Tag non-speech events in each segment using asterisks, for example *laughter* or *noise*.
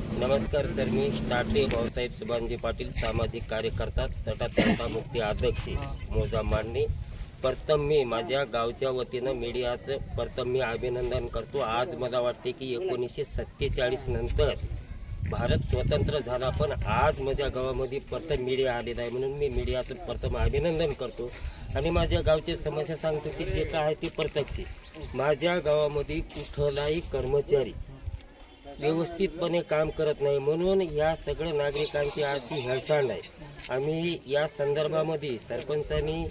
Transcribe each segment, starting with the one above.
नमस्कार सर मी ताटे भाऊसाहेब सुभानजी पाटील सामाजिक कार्यकर्ता तटातंटा मुक्ती अध्यक्ष मोजा मांडणे. प्रथम मी माझ्या गावच्या वतीनं मीडियाचं प्रथम मी अभिनंदन करतो. आज मला वाटते की एकोणीसशे सत्तेचाळीस नंतर भारत स्वतंत्र झाला पण आज माझ्या गावामध्ये प्रथम मीडिया आलेला आहे म्हणून मी मीडियाचं प्रथम अभिनंदन करतो. आणि माझ्या गावची समस्या सांगतो की जे काय आहे ते प्रत्यक्ष माझ्या गावामध्ये कुठलाही कर्मचारी व्यवस्थितपणे काम करत नाही. म्हणून या सगळ्या नागरिकांची अशी हेळसांड आहे. आम्ही या संदर्भामध्ये सरपंचांनी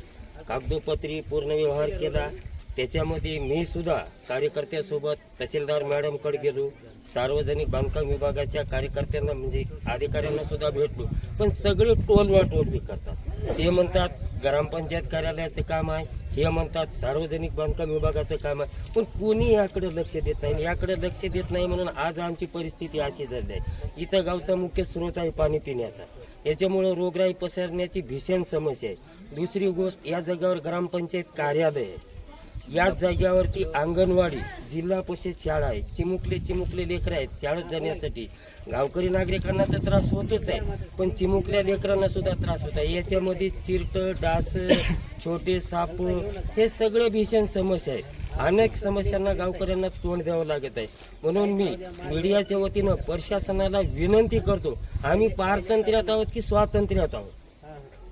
कागदोपत्री पूर्ण व्यवहार केला. त्याच्यामध्ये मी सुद्धा कार्यकर्त्यासोबत तहसीलदार मॅडमकडे गेलो. सार्वजनिक बांधकाम विभागाच्या कार्यकर्त्यांना म्हणजे अधिकाऱ्यांना सुद्धा भेटलो. पण सगळे टोलवा टोलवी करतात. ते म्हणतात ग्रामपंचायत कार्यालयाचं काम आहे. हे म्हणतात सार्वजनिक बांधकाम विभागाचं काम आहे. पण कोणी याकडे लक्ष देत नाही. याकडे लक्ष देत नाही म्हणून आज आमची परिस्थिती अशी झाली आहे. इथं गावचा मुख्य स्रोत आहे पाणी पिण्याचा. याच्यामुळं रोगराई पसरण्याची भीषण समस्या आहे. दुसरी गोष्ट या जगावर ग्रामपंचायत कार्यालय आहे. याच जाग्यावरती अंगणवाडी जिल्हा परिषद शाळा आहे चिमुकले चिमुकले लेकरं आहेत. शाळेत जाण्यासाठी गावकरी नागरिकांना तर त्रास होतोच आहे पण चिमुकल्या लेकरांना सुद्धा त्रास होत आहे. याच्यामध्ये चिरट डास छोटे साप हे सगळे भीषण समस्या आहेत. अनेक समस्यांना गावकऱ्यांना तोंड द्यावं लागत आहे. म्हणून मी मीडियाच्या वतीनं प्रशासनाला विनंती करतो आम्ही पारतंत्र्यात आहोत की स्वातंत्र्यात आहोत?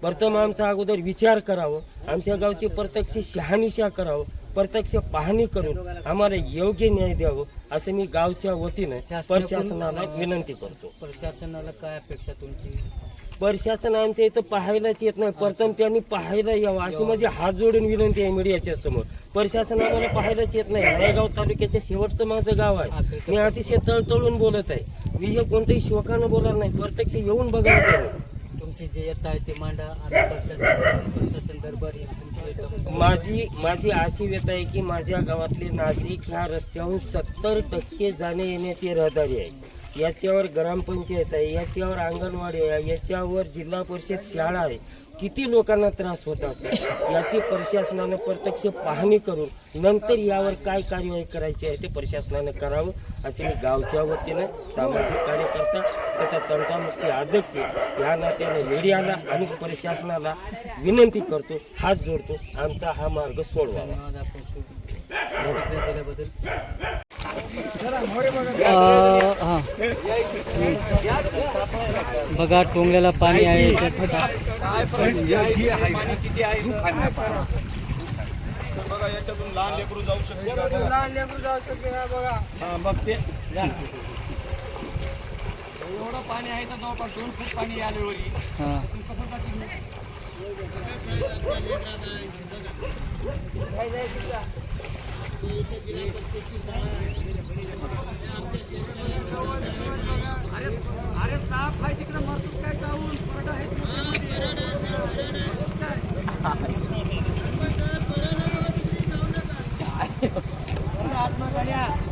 प्रथम आमचा अगोदर विचार करावं आमच्या गावची प्रत्यक्ष शहानिशा करावं. प्रत्यक्ष पाहणी करून आम्हाला योग्य न्याय द्यावं असं मी गावच्या वतीनं प्रशासनाला विनंती करतो. प्रशासनाला काय अपेक्षा तुमची? प्रशासन आमच्या इथं पाहायलाच येत नाही. प्रथम त्यांनी पाहायला यावं अशी माझी हात जोडून विनंती आहे मीडियाच्या समोर. प्रशासन आम्हाला पाहायलाच येत नाही. नायगाव तालुक्याच्या शेवटचं माझं गाव आहे. मी अतिशय तळतळून बोलत आहे. मी हे कोणत्याही शोकानं बोलणार नाही. प्रत्यक्ष येऊन बघायला. तुमची जे येत आहे ते मांडा प्रशासन दरबारी. माझी माझी अशी व्यथा आहे की माझ्या गावातले नागरिक ह्या रस्त्याहून सत्तर टक्के जाणे येण्याची रहदारी आहे. याच्यावर ग्रामपंचायत आहे याच्यावर अंगणवाडी आहे याच्यावर जिल्हा परिषद शाळा आहे. किती लोकांना त्रास होत असेल? याची प्रशासनानं प्रत्यक्ष पाहणी करून नंतर यावर काय कार्यवाही करायची आहे ते प्रशासनानं करावं असे मी गावच्या वतीनं सामाजिक कार्यकर्ता तथा तंटामुक्ती अध्यक्ष या नात्याने मीडियाला आणि प्रशासनाला विनंती करतो हात जोडतो आमचा हा मार्ग सोडवावा धन्यवाद आपण सु- प्रतिक्रिया दिल्याबद्दल बघा टोंगल्याला पाणी आहे बघा याच्यातून लहान लेकरू जाऊ शकते. लहान लेकरू जाऊ शकते ना बघा. बघ ते एवढं पाणी आहे तर जवळपास दोन फूट पाणी आले वरी. हां. कसं अरे अरे साप आहे तिकडे मरतोस काय जाऊन? परडा आहे *laughs*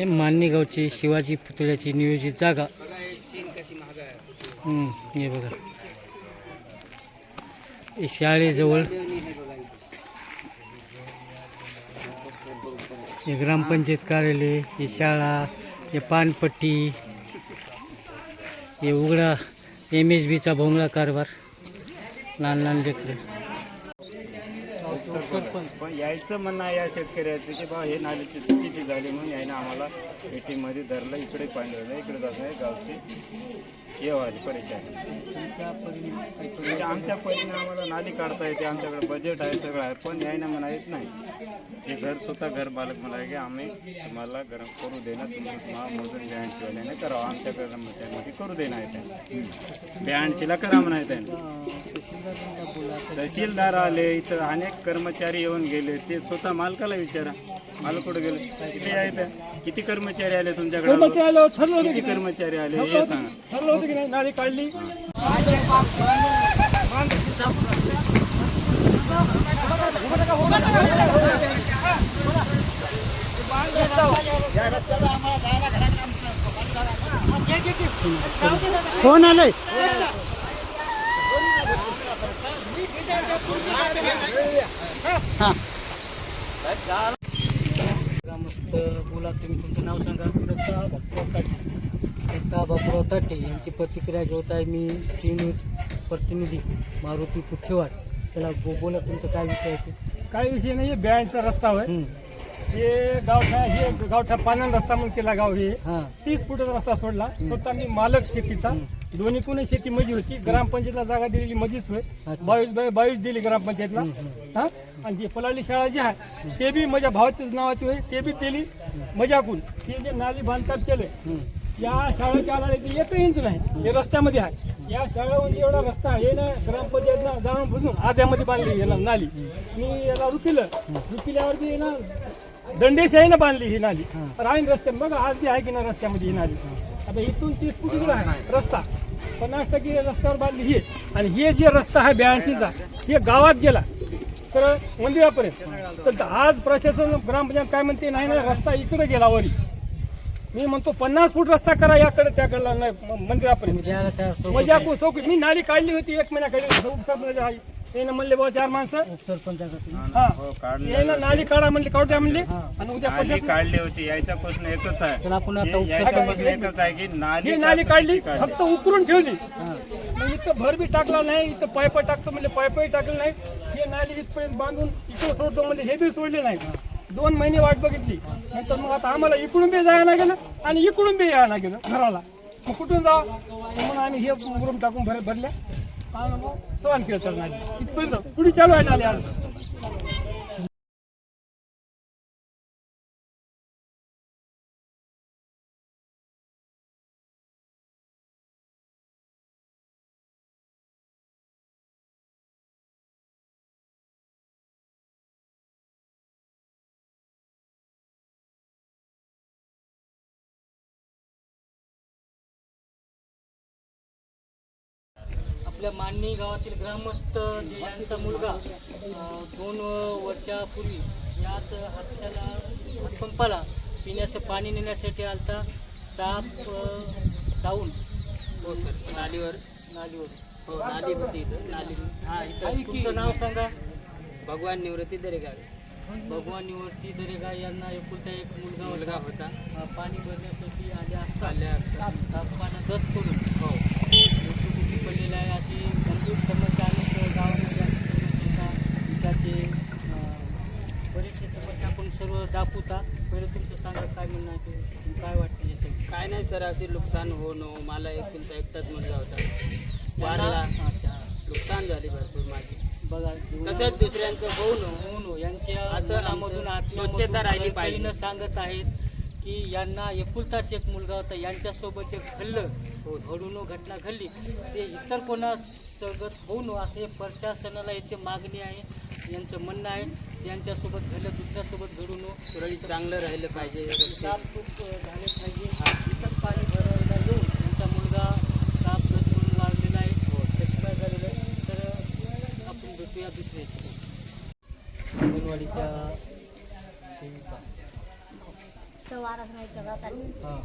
हे माननी गावची शिवाजी पुतळ्याची नियोजित जागा. हे बघा. शाळेजवळ. हे ग्रामपंचायत कार्यालय हे शाळा हे पानपट्टी हे उघडा एम एस बीचा भोंगळा कारभार. लहान लहान लेकरं. पण यायचं म्हणणं या शेतकऱ्याचं की बा हे नालीची चुकीची झाली म्हणून यायनं आम्हाला मध्ये धरलं इकडे पाणी झालं इकडे जात नाही गावची. हे परेशानी म्हणजे आमच्या परिणामाला नाली काढता येते आमच्याकडे बजेट आहे सगळं आहे पण यायनं म्हणा येत नाही. ते घर स्वतः घर मालक म्हणा की आम्ही तुम्हाला गरम करू देणार तुम्ही तुम्हाला मोजून ब्याऐंशीवाल्याने करावं आमच्याकडे त्यामध्ये करू देणार आहे ब्याऐंशीला करा म्हणा आहे तहसीलदार आले इथं अनेक कर्मचारी येऊन गेले ते स्वतः मालकाला विचारा. मालक कुठे गेले? किती आहेत किती कर्मचारी आले तुमच्याकडे? किती कर्मचारी आले? हे सांगा. नाली काढली. कोण आलंय हा. ग्रामस्थ बोला तुम्ही तुमचं नाव सांगा. दत्ता बापूराव ताटे दत्ता बापूराव ताटे यांची प्रतिक्रिया घेत आहे मी सी न्यूज प्रतिनिधी मारुती पुठेवाड. चला बो बोला तुमचं काय विषय आहे ते? काही विषय नाही ब्याऐंचा रस्ता होय. हं. हे गावठा हे गावठा पानन रस्ता म्हणून केला गाव हे. हां. तीस फुटाचा रस्ता सोडला. स्वतः मी मालक शेतीचा. दोन्ही कोणी शेती मजी होती. ग्रामपंचायतला जागा दिलेली मजीच होय. अच्छा. बावीस बाय बावीस दिली ग्रामपंचायतला. हा? आणि जी पलाली शाळा जी आहे ते बी माझ्या भावाची नावाची होय. ते बी दिली मजाकून. हे जे नाली बांधकाम केलंय हं. या शाळेच्या आला एक इंच नाही. हे रस्त्यामध्ये आहे. या शाळेमध्ये एवढा रस्ता आहे ना ग्रामपंचायतला जाणून बुजून आध्यामध्ये बांधली याला नाली. मी याला रुपिलं रुपिल्यावर बी ना दंडेश आहे ना बांधली ही नाली. राहीन रस्त्यात बघा आज बी आहे की ना रस्त्यामध्ये ही नाली. आता इथून तीस फूट इकडं आहे रस्ता. पन्नास टक्के रस्त्यावर बांधली ही. आणि हे जे रस्ता आहे ब्याऐंशीचा हे गावात गेला. सरळ मंदिरापर्यंत. तर आज प्रशासन ग्रामपंचायत काय म्हणते नाही ना रस्ता इकडे गेला वरी. मी म्हणतो पन्नास फूट रस्ता करा याकडे त्याकडला नाही मंदिरापर्यंत. मजा सोक मी नाली काढली होती एक महिन्याकडे उपसरपंच येणं म्हणले बाबा चार माणसं. उपसरपंचाकडे हा. हो काढले येणं नाली काढा म्हणले काढू द्या म्हणले. आणि उद्या नाली पडल्याचं- काढली होती यायचा प्रश्न एकच आहे. आपण आता यायचा उपसरपंच प्रश्न एकच आहे की नाली ही नाली काढली फक्त उकरून ठेवली. मग इथं भर बी टाकला नाही इथं पाईप टाकतो म्हणजे पाईपही टाकलं नाही. हे नाली इथपर्यंत बांधून इकडं सोडतो म्हणजे हे बी सोडले नाही. दोन महिने वाट बघितली. नंतर मग आता आम्हाला इकडून बी जायला गेलं आणि इकडून बी यायला गेलं घराला. मग कुठून जावं? म्हणून आम्ही हे रूम टाकून भर भरल्या. सवान केलं नाली इथपर्यंत पुढे चालू आहे नाली आपल्या माननी गावातील ग्रामस्थ जे यांचा मुलगा दोन वर्षापूर्वी याच हातच्याला हातपंपाला पिण्याचं पाणी नेण्यासाठी आलता साप चावून हो सर नालीवर. नालीवर. हो नाली होती इथं नाली. हां इथं. तुमचं नाव सांगा. भगवान निवृत्ती दरेगावे भगवान निवृत्ती दरेगा यांना एकुलता एक मुलगा मुलगा होता. पाणी भरण्यासाठी आले असता. आले असता. तापमानं दस करून पडलेला आहे. अशी गंभीर समस्या अनेक गावामध्ये अं, बरेचसे समस्या आपण सर्व दाखवता. पहिले तुमचं सांगा काय म्हणणं आहे काय वाटतं याचं काय नाही सर असे नुकसान होणं मला एकुलता एकटाच मुलगा होता. वारला. नुकसान झाली भरपूर माझी. बघा तसंच दुसऱ्यांचं होऊ नये. हो यांच्या असं स्वच्छता राहिली पाहिजे. सांगत आहेत. की यांना एकुलताच एक मुलगा होता. यांच्यासोबत जे घडलं. घडून घटना घडली. ते इतर कोणा सगत होऊ नये असे प्रशासनाला याची मागणी आहे. यांचं म्हणणं आहे ज्यांच्यासोबत घडलं दुसऱ्यासोबत घडू नये सुरळीत चांगलं राहिलं पाहिजे रस्ते. साफ झाले पाहिजे. इतर पाणी भरायला येऊन त्यांचा मुलगा रस करून लागलेला आहे. एक्सपायर झालेला आहे. तर आपण भेटूया दुसऱ्या याच्यात. अंगणवाडीच्या सेविका. सवार नाही जगात आली हां.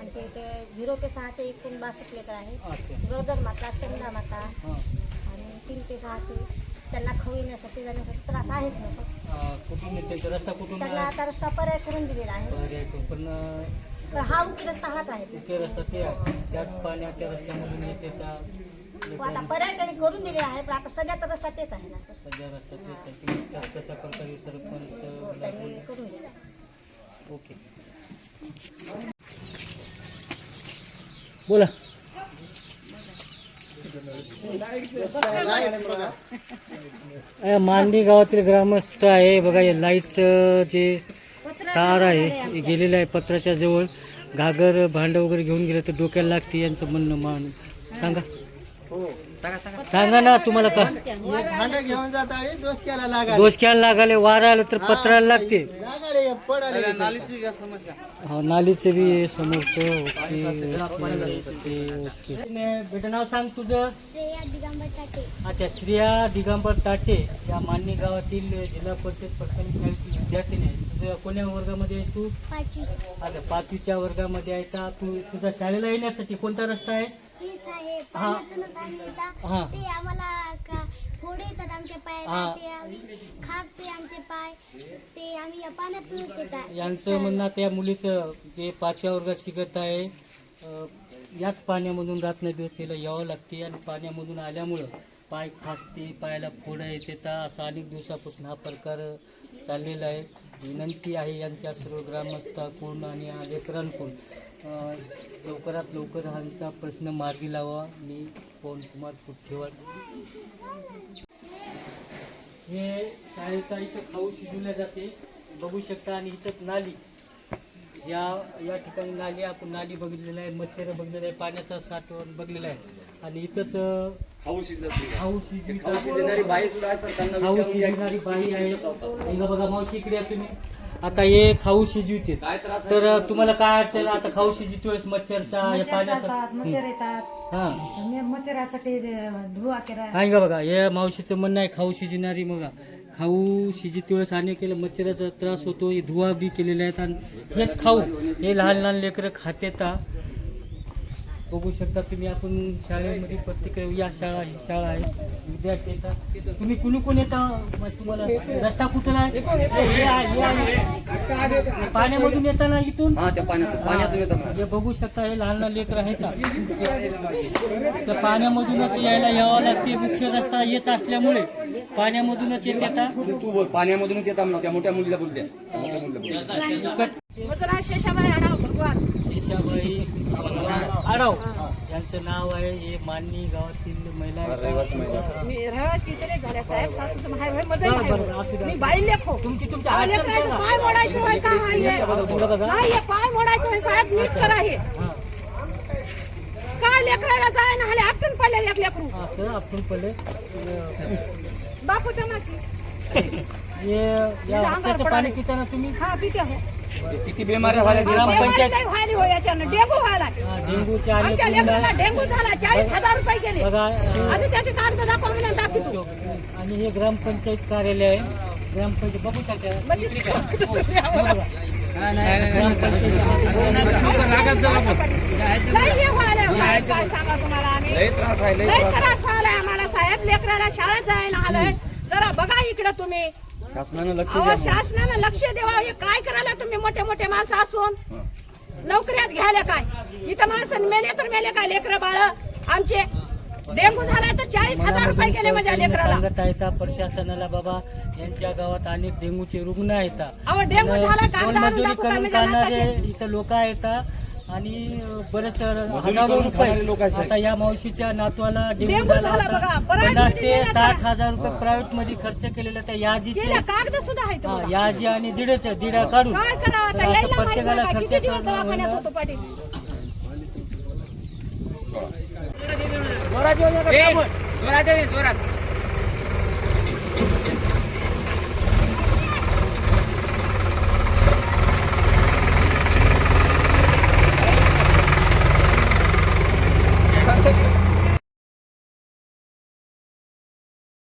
आणि ते झिरो ते सहाचे एकूण बासष्ट लेकर अच्छा. गरोदर माता स्तंदा माता हां. आणि तीन ते सहाचे. त्यांना येण्यासाठी जाण्यासाठी त्रास आहेच नको कुठून ते रस्ता कुठून त्यांना आता रस्ता पर्याय करून दिलेला आहे. पण हा उकी रस्ता हाच आहे. इथे रस्ता ते आहे. त्याच पाण्याच्या रस्त्यामधून येते त्या व आता पर्याय त्यांनी करून दिले आहे पण आता सध्या तर रस्ता तेच आहे ना सध्या रस्ता तेच आहे. तशा प्रकारे सरपंच करून दिला. ओके. बोला. अ, मांडणी गावातील ग्रामस्थ आहे. बघा हे लाईटचं जे तार आहे गेलेलं आहे पत्राच्या जवळ. घागर भांडं वगैरे घेऊन गेलं तर डोक्याला लागते यांचं म्हणणं मान सांगा. सांगा ना तुम्हाला का? भांडं घेऊन जात आणि दोष केला लागा डोसक्याला लागाले वारा आलं तर पत्राला लागते. लागाले पडाले नालीची काय समस्या हो नालीचे बी समोरचं ओके ओके ओके बेटा नाव सांग तुझं. श्रेया दिगंबर टाटे. अच्छा श्रेया दिगंबर ताटे या मान्य गावातील जिल्हा परिषद प्राथमिक शाळेची विद्यार्थिनी आहे तुझ्या कोण्या वर्गामध्ये आहे तू? पाचवी. आता पाचवीच्या वर्गामध्ये आहे का? तू तुझ्या शाळेला येण्यासाठी कोणता रस्ता आहे? हीच आहे. पाण्यातूनच आम्ही येतात. ते आम्हाला का फोड येतात आमच्या पायाला हा. ते आम्ही खापते आमचे पाय. ते आम्ही या पाण्यातूनच येतात यांचं म्हणणं त्या मुलीचं जे पाचव्या वर्गात शिकत आहे अं, याच पाण्यामधून रात्र दिवस तिला यावं लागते आणि पाण्यामधून आल्यामुळं पाय खासते पायाला फोडं येते. तर असा अनेक दिवसापासून हा प्रकार चाललेला आहे. विनंती आहे यांच्या सर्व ग्रामस्थाकडून आणि या लेकरांकडून. लवकरात लवकर ह्यांचा प्रश्न मार्गी लावा. मी पवन कुमार पुठेवाड हे शाळेचा इथं खाऊ शिजवल्या जाते. बघू शकता आणि इथं नाली. या या ठिकाणी नाली आपण नाली बघितलेलं आहे मच्छर बघितलेलं आहे पाण्याचा साठवण बघलेला आहे. आणि इथंच खाऊ शिजविणारी बाई खाऊ शिजविणारी बाई आहे. बघा मावशी इकडे तुम्ही. आता हे खाऊ शिजविते तर तुम्हाला काय अडचण? आता खाऊ शिजवित वेळेस मच्छरचा या पाण्याचा मच्छर येतात. हा. मी मच्छरासाठी जे धुवा केला आहे का बघा हे मावशीचं म्हणणं आहे खाऊ शिजणारी बघा. खाऊ शिजित वेळेस अनेक केलं मच्छराचा त्रास होतो हे धुवा बी केलेले आहेत आणि हेच खाऊ. हे लहान लहान लेकरं खातेता बघू शकता तुम्ही आपण शाळेमध्ये प्रत्येक या शाळा ही शाळा आहे. विद्यार्थी येतात तुम्ही कुणी कोण येता? मग तुम्हाला रस्ता कुठं आहे? आहे, आहे. पाण्यामधून येताना इथून? हे बघू शकता हे लहान लहान लेकर आहेत. का? त्या पाण्यामधूनच यायला यावं लागते. मुख्य रस्ता हेच असल्यामुळे पाण्यामधूनच येत येतात तू बोल पाण्यामधूनच येतात ना त्या मोठ्या मुलीला बोल द्या. मोठ्या मुलीला बोल शेषाबाई आढाव भगवान. शेषाबाई आडव. यांचं नाव आहे हे माननी गावातील महिला तुमची मोडायचं हा साहेब. नीट करा हे. काय लेकराला जाय ना हले आपण पडले एक लेकरू. असं आपण बापू माती हे या हाताचं पाणी पिताना तुम्ही हा पिते हो. किती बिमाऱ्या झाल्या ग्रामपंचायत डेंगू व्हायली हो याच्यानं. डेंगू व्हायला डेंग्यूचे आले आमच्या लेकराला डेंगू झाला चाळीस हजार रुपये गेले. बघा अं, आधी त्याचे कागद दाखवा म्हणून दाखवतो आणि हे ग्रामपंचायत कार्यालय आहे. ग्रामपंचायत बघू शकता. म्हणजे? *laughs* हे. हे व्हायला आम्हाला साहेब. लेकराला शाळेत जायला आलंय. जरा बघा इकडे तुम्ही. शासनानं लक्ष अहो द्या शासनानं लक्ष द्यावा. हे काय करायला तुम्ही मोठे मोठे माणसं असून? नोकऱ्यात घ्यायला काय? इथं माणसं मेले तर मेले काय लेकर बाळ? आमचे डेंगू झाला तर चाळीस हजार रुपये गेले माझ्या लेकराला. सांगत आहेत प्रशासनाला बाबा यांच्या गावात अनेक डेंग्यूचे रुग्ण आहेत. अहो, डेंग्यू झाला का? दोन दारू मजुरी दाखवू का करून खाणारे नाकाचे? इथं लोक आहेत. आणि बरेच हजारो रुपये आहेत. आता या मावशीच्या नातवाला डेंग्यू डेंग्यू झाला. होता पन्नास ते साठ का? हजार रुपये प्रायव्हेटमध्ये खर्च केलेला त्या याजीचे केल्या कागद सुद्धा आहेत हा, बघा. याजी आणि दीडच दीडा काढून काय करावं तर आता असं यायला माहीत प्रत्येकाला नाही का? खर्च किती दिवस करणं दवाखान्यात होणं होतो पाटील जोरात.